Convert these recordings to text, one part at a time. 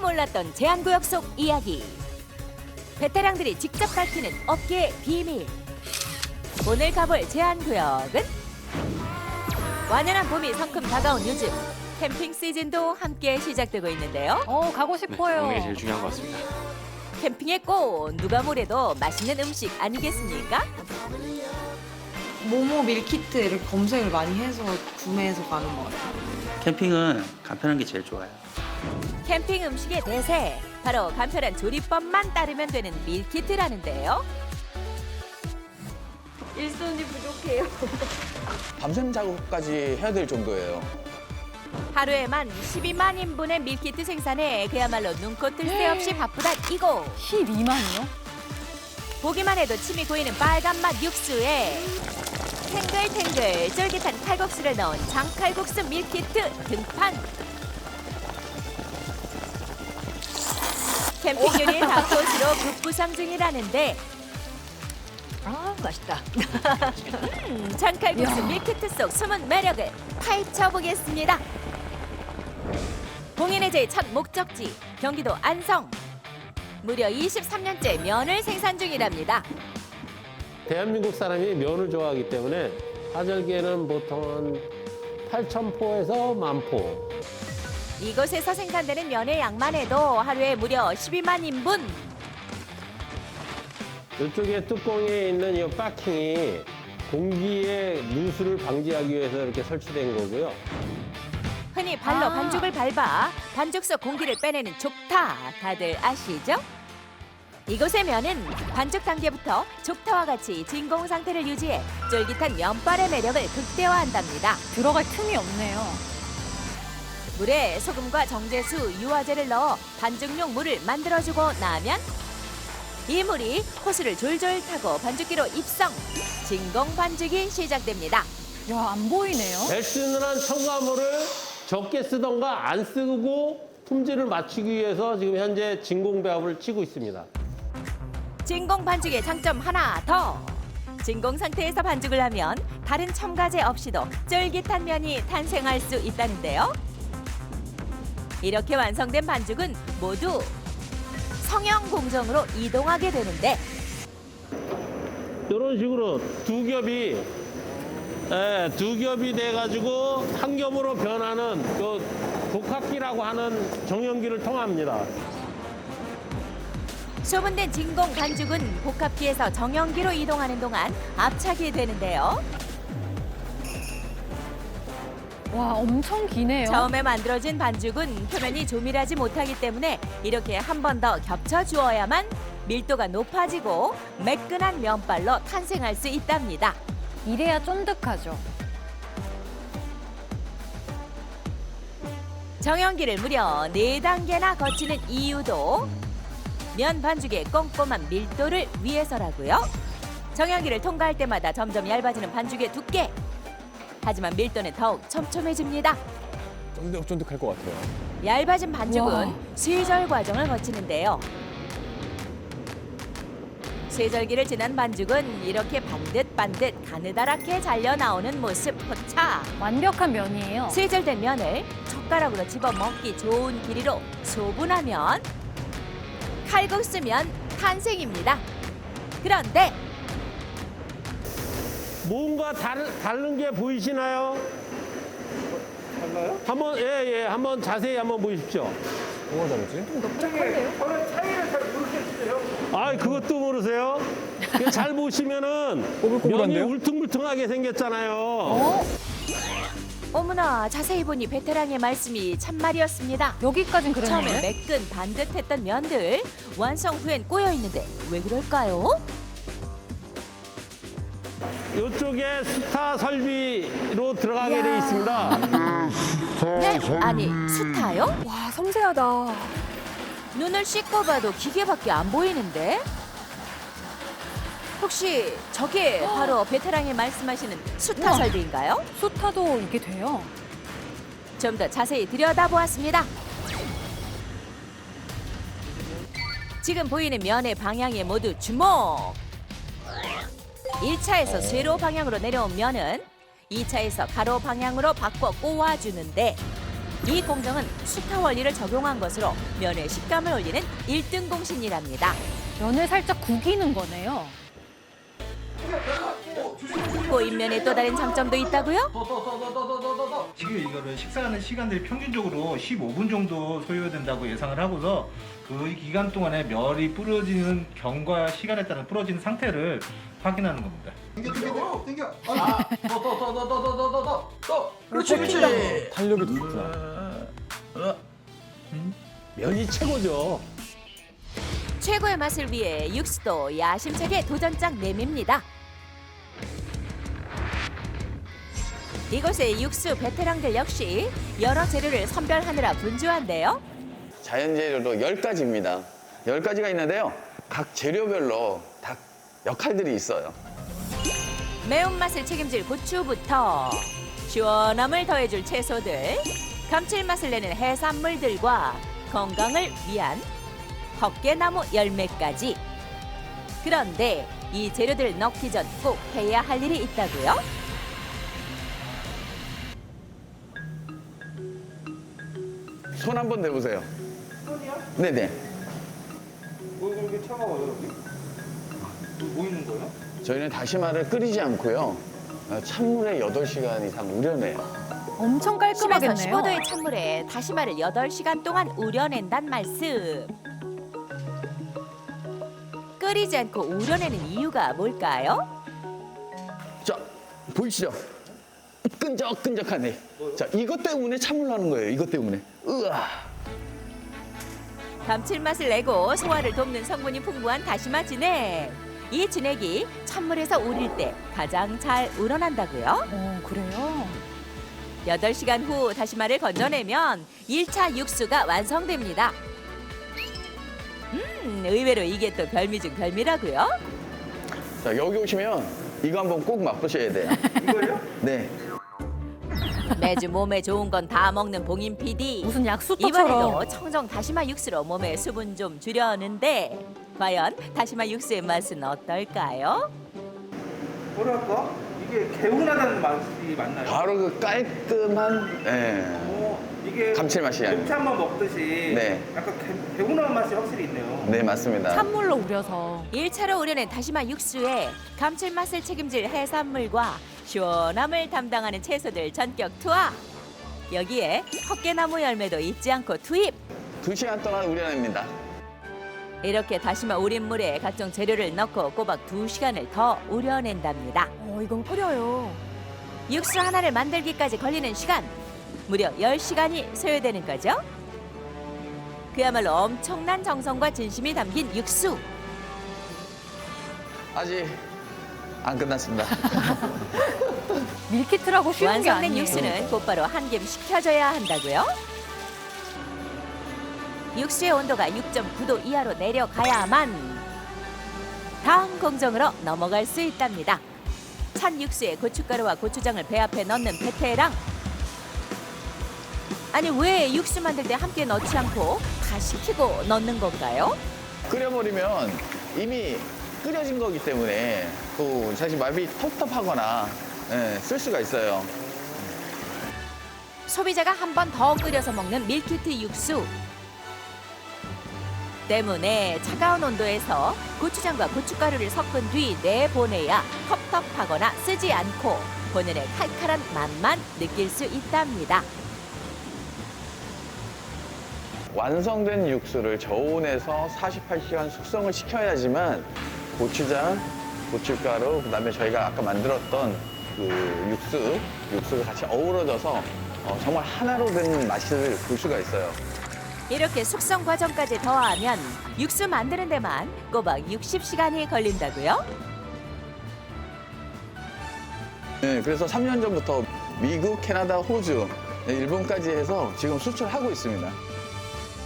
몰랐던 제한구역 속 이야기. 베테랑들이 직접 밝히는 업계의 비밀. 오늘 가볼 제한구역은 완연한 봄이 성큼 다가온 요즘 캠핑 시즌도 함께 시작되고 있는데요. 어 가고 네, 싶어요. 게 제일 중요한 것 같습니다. 캠핑의 꽃 누가 뭐래도 맛있는 음식 아니겠습니까? 모모 밀키트를 검색을 많이 해서 구매해서 가는 것 같아요. 캠핑은 간편한 게 제일 좋아요. 캠핑 음식의 대세 바로 간편한 조리법만 따르면 되는 밀키트라는데요. 일손이 부족해요. 밤샘 작업까지 해야 될 정도예요. 하루에만 12만 인분의 밀키트 생산에 그야말로 눈코 뜰 새 없이 바쁘단 이곳. 12만이요? 보기만 해도 침이 고이는 빨간 맛 육수에 탱글탱글 쫄깃한 칼국수를 넣은 장칼국수 밀키트 등판. 캠핑 요리의 닭꽃으로 급부상 중이라는데 아 맛있다. 음, 장칼국수 밀키트 속 숨은 매력을 파헤쳐 보겠습니다. 공인해제의 첫 목적지 경기도 안성. 무려 23년째 면을 생산 중이랍니다. 대한민국 사람이 면을 좋아하기 때문에 화절기에는 보통 한 8,000포에서 만포. 이곳에서 생산되는 면의 양만 해도 하루에 무려 12만 인분. 이쪽에 뚜껑에 있는 이 박킹이 공기의 누수를 방지하기 위해서 이렇게 설치된 거고요. 흔히 발로 아. 반죽을 밟아 반죽 속 공기를 빼내는 족타 다들 아시죠? 이곳의 면은 반죽 단계부터 족타와 같이 진공 상태를 유지해 쫄깃한 면발의 매력을 극대화한답니다. 들어갈 틈이 없네요. 물에 소금과 정제수, 유화제를 넣어 반죽용 물을 만들어주고 나면 이 물이 호수를 졸졸 타고 반죽기로 입성, 진공 반죽이 시작됩니다. 야 안 보이네요. 배스는한 첨가물을 적게 쓰던가 안 쓰고 품질을 맞추기 위해서 지금 현재 진공 배합을 치고 있습니다. 진공 반죽의 장점 하나 더. 진공 상태에서 반죽을 하면 다른 첨가제 없이도 쫄깃한 면이 탄생할 수 있다는데요. 이렇게 완성된 반죽은 모두 성형 공정으로 이동하게 되는데 이런 식으로 두 겹이 예, 두 겹이 돼가지고 한 겹으로 변하는 그 독학기라고 하는 정연기를 통합니다. 소분된 진공 반죽은 복합기에서 정형기로 이동하는 동안 압착이 되는데요. 와 엄청 기네요. 처음에 만들어진 반죽은 표면이 조밀하지 못하기 때문에 이렇게 한 번 더 겹쳐 주어야만 밀도가 높아지고 매끈한 면발로 탄생할 수 있답니다. 이래야 쫀득하죠. 정형기를 무려 네단계나 거치는 이유도 면 반죽의 꼼꼼한 밀도를 위해서라고요. 정형기를 통과할 때마다 점점 얇아지는 반죽의 두께. 하지만 밀도는 더욱 촘촘해집니다. 쫀득쫀득할 것 같아요. 얇아진 반죽은 와. 쇠절 과정을 거치는데요. 쇠절기를 지난 반죽은 이렇게 반듯반듯 가느다랗게 잘려 나오는 모습 포착. 완벽한 면이에요. 쇠절된 면을 젓가락으로 집어 먹기 좋은 길이로 소분하면 칼국수면 탄생입니다. 그런데 뭔가 다른, 다른 게 보이시나요? 달라요? 한번 예, 예, 한번 자세히 한번 보십시오. 뭐가 다르지? 아, 그것도 모르세요? 그잘 보시면은 면이 꼬불꼬불한데요? 울퉁불퉁하게 생겼잖아요. 어? 어머나 자세히 보니 베테랑의 말씀이 참말이었습니다. 여기까진 처음엔 그랬는데. 매끈 반듯했던 면들 완성 후엔 꼬여 있는데 왜 그럴까요? 이쪽에 스타 설비로 들어가게 돼 있습니다. 네? 아니 스타요? 와 섬세하다. 눈을 씻고 봐도 기계밖에 안 보이는데? 혹시 저게 바로 베테랑이 말씀하시는 수타 우와. 설비인가요? 수타도 이게 돼요. 좀 더 자세히 들여다보았습니다. 지금 보이는 면의 방향에 모두 주목! 1차에서 세로 방향으로 내려온 면은 2차에서 가로 방향으로 바꿔 꼬아주는데 이 공정은 수타 원리를 적용한 것으로 면의 식감을 올리는 일등 공신이랍니다. 면을 살짝 구기는 거네요. 꼬인면의 또 다른 장점도 있다고요? 지금 이거를 식사하는 시간들이 평균적으로 15분 정도 소요된다고 예상을 하고서 그 기간 동안에 멸이 부러지는 경과 시간에 따른 부러지는 상태를 확인하는 겁니다. 그렇지, 그렇지. 탄력이 좋구나. 면이 최고죠. 최고의 맛을 위해 육수도 야심차게 도전장 내밉니다. 이곳의 육수 베테랑들 역시 여러 재료를 선별하느라 분주한데요. 자연 재료로 10가지입니다. 10가지가 있는데요. 각 재료별로 다 역할들이 있어요. 매운맛을 책임질 고추부터 시원함을 더해줄 채소들, 감칠맛을 내는 해산물들과 건강을 위한 헛개나무 열매까지. 그런데 이 재료들을 넣기 전 꼭 해야 할 일이 있다고요? 손 한번 대보세요. 네네. 뭐 이렇게 차가워요 여기? 뭐 있는 거예요? 저희는 다시마를 끓이지 않고요. 어, 찬물에 8시간 이상 우려내요. 엄청 10에서 깔끔하겠네요. 15도의 찬물에 다시마를 8시간 동안 우려낸단 말씀. 끓이지 않고 우려내는 이유가 뭘까요? 자, 보이시죠? 끈적끈적하네. 자, 이것 때문에 찬물 나는 거예요. 이것 때문에. 으아. 감칠맛을 내고 소화를 돕는 성분이 풍부한 다시마 진액. 이 진액이 찬물에서 우릴 때 가장 잘 우러난다고요? 어, 그래요? 8시간 후 다시마를 건져내면 1차 육수가 완성됩니다. 음, 의외로 이게 또 별미 중 별미라고요? 자, 여기 오시면 이거 한번 꼭 맛보셔야 돼요. 이거요? 네. 매주 몸에 좋은 건 다 먹는 봉인 PD. 무슨 약수터처럼. 이번에도 청정 다시마 육수로 몸에 수분 좀 주려는데 과연 다시마 육수의 맛은 어떨까요? 뭐랄까? 이게 개운하다는 맛이 맞나요? 바로 그 깔끔한, 예. 어, 이게 감칠맛이 아니에요. 곱창 한번 먹듯이 네. 약간 개, 개운한 맛이 확실히 있네요. 네, 맞습니다. 찬물로 우려서. 1차로 우려낸 다시마 육수에 감칠맛을 책임질 해산물과 시원함을 담당하는 채소들 전격 투하. 여기에 헛개나무 열매도 잊지 않고 투입. 두시간 동안 우려냅니다. 이렇게 다시마 우린 물에 각종 재료를 넣고 꼬박 두시간을더 우려낸답니다. 어, 이건 끓여요. 육수 하나를 만들기까지 걸리는 시간 무려 10시간이 소요되는 거죠. 그야말로 엄청난 정성과 진심이 담긴 육수. 아직 안 끝났습니다. 밀키트라고 쉬운 게 완성된 아니에요. 육수는 곧바로 한김 식혀줘야 한다고요. 육수의 온도가 6.9도 이하로 내려가야만 다음 공정으로 넘어갈 수 있답니다. 찬 육수에 고춧가루와 고추장을 배합해 넣는 베테랑. 아니 왜 육수 만들 때 함께 넣지 않고 다 식히고 넣는 건가요? 끓여버리면 이미 끓여진 거기 때문에 또 사실 맛이 텁텁하거나 예, 쓸 수가 있어요. 소비자가 한 번 더 끓여서 먹는 밀키트 육수. 때문에 차가운 온도에서 고추장과 고춧가루를 섞은 뒤 내보내야 텁텁하거나 쓰지 않고 본연의 칼칼한 맛만 느낄 수 있답니다. 완성된 육수를 저온에서 48시간 숙성을 시켜야지만 고추장, 고춧가루, 그다음에 저희가 아까 만들었던 그 육수, 육수가 같이 어우러져서 어, 정말 하나로 된 맛을 볼 수가 있어요. 이렇게 숙성 과정까지 더하면 육수 만드는 데만 꼬박 60시간이 걸린다고요? 네, 그래서 3년 전부터 미국, 캐나다, 호주, 네, 일본까지 해서 지금 수출하고 있습니다.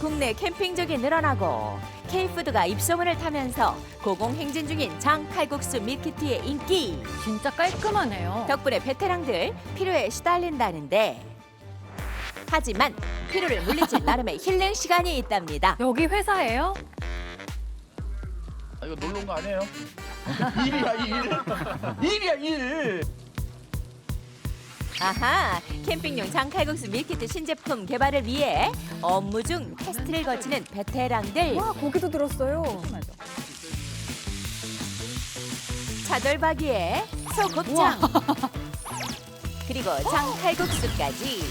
국내 캠핑족이 늘어나고 K푸드가 입소문을 타면서 고공행진 중인 장칼국수 밀키트의 인기 진짜 깔끔하네요. 덕분에 베테랑들 피로에 시달린다는데 하지만 피로를 물리칠 나름의 힐링 시간이 있답니다. 여기 회사예요? 아, 이거 놀러 온 거 아니에요? 일이야 일. 일이야 일. 아하, 캠핑용 장칼국수 밀키트 신제품 개발을 위해 업무 중 테스트를 거치는 베테랑들. 와, 고기도 들었어요. 차돌박이에 소곱창 그리고 장칼국수까지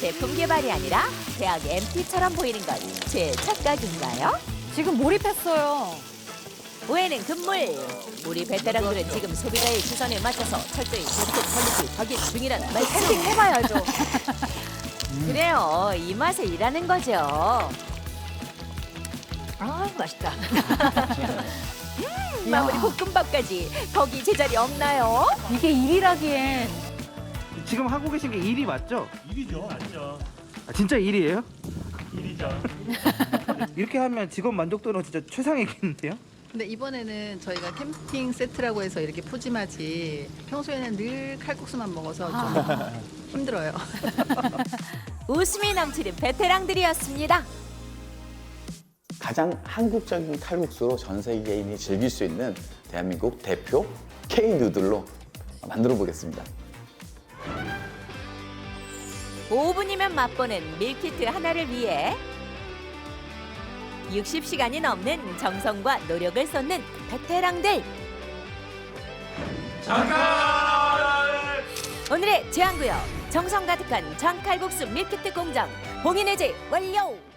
제품 개발이 아니라 대학 MT처럼 보이는 건 제 착각인가요? 지금 몰입했어요. 오해는 금물 우리 베테랑들은 지금 소비자의 시선에 맞춰서 철저히 제품 퀄리티 확인 중이란 말씀 캠핑 해봐야죠. 그래요 이 맛에 일하는 거죠 아 맛있다 음, 마무리 볶음밥까지 거기 제자리 없나요? 이게 일이라기엔 지금 하고 계신 게 일이 맞죠? 일이죠. 아니죠. 아, 진짜 일이에요? 일이죠. 이렇게 하면 직원 만족도는 진짜 최상이겠는데요? 근데 이번에는 저희가 캠핑 세트라고 해서 이렇게 푸짐하지 평소에는 늘 칼국수만 먹어서 좀 힘들어요. 웃음이 넘치는 베테랑들이었습니다. 가장 한국적인 칼국수로 전 세계인이 즐길 수 있는 대한민국 대표 K 누들로 만들어 보겠습니다. 5분이면 맛보는 밀키트 하나를 위해 60시간이 넘는 정성과 노력을 쏟는 베테랑들. 오늘의 제안구역 정성 가득한 장칼국수 밀키트 공장 봉인해제 완료.